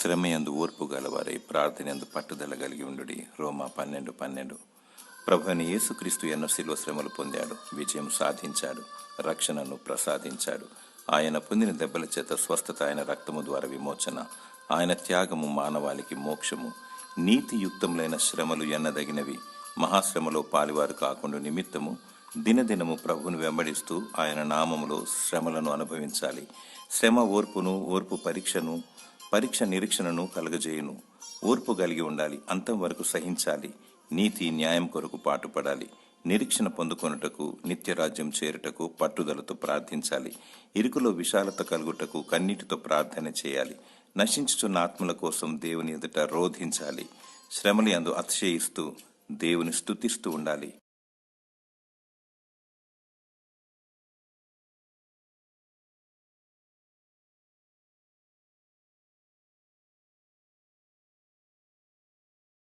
శ్రమయందు ఓర్పు గలవారై ప్రార్థనందు పట్టుదల కలిగి ఉండుడి. రోమా పన్నెండు పన్నెండు. ప్రభుని యేసుక్రీస్తు ఎన్నో శిల్వ శ్రమలు పొందాడు విజయం సాధించాడు రక్షణను ప్రసాదించాడు. ఆయన పొందిన దెబ్బల చేత స్వస్థత ఆయన రక్తము ద్వారా విమోచన ఆయన త్యాగము మానవాళికి మోక్షము. నీతియుక్తములైన శ్రమలు ఎన్నదగినవి మహాశ్రమలో పాలివారు కాకుండా నిమిత్తము దినదినము ప్రభువును వెంబడిస్తూ ఆయన నామములో శ్రమలను అనుభవించాలి. శ్రమ ఓర్పును ఓర్పు పరీక్షను పరీక్ష నిరీక్షణను కలగజేయును. ఓర్పు కలిగి ఉండాలి అంతం వరకు సహించాలి నీతి న్యాయం కొరకు పాటుపడాలి. నిరీక్షణ పొందుకొనుటకు నిత్యరాజ్యం చేరుటకు పట్టుదలతో ప్రార్థించాలి. ఇరుకులో విశాలత కలుగుటకు కన్నీటితో ప్రార్థన చేయాలి. నశించుచున్న ఆత్మల కోసం దేవుని ఎదుట రోధించాలి. శ్రమని అందు అతిశయిస్తూ దేవుని స్థుతిస్తూ ఉండాలి.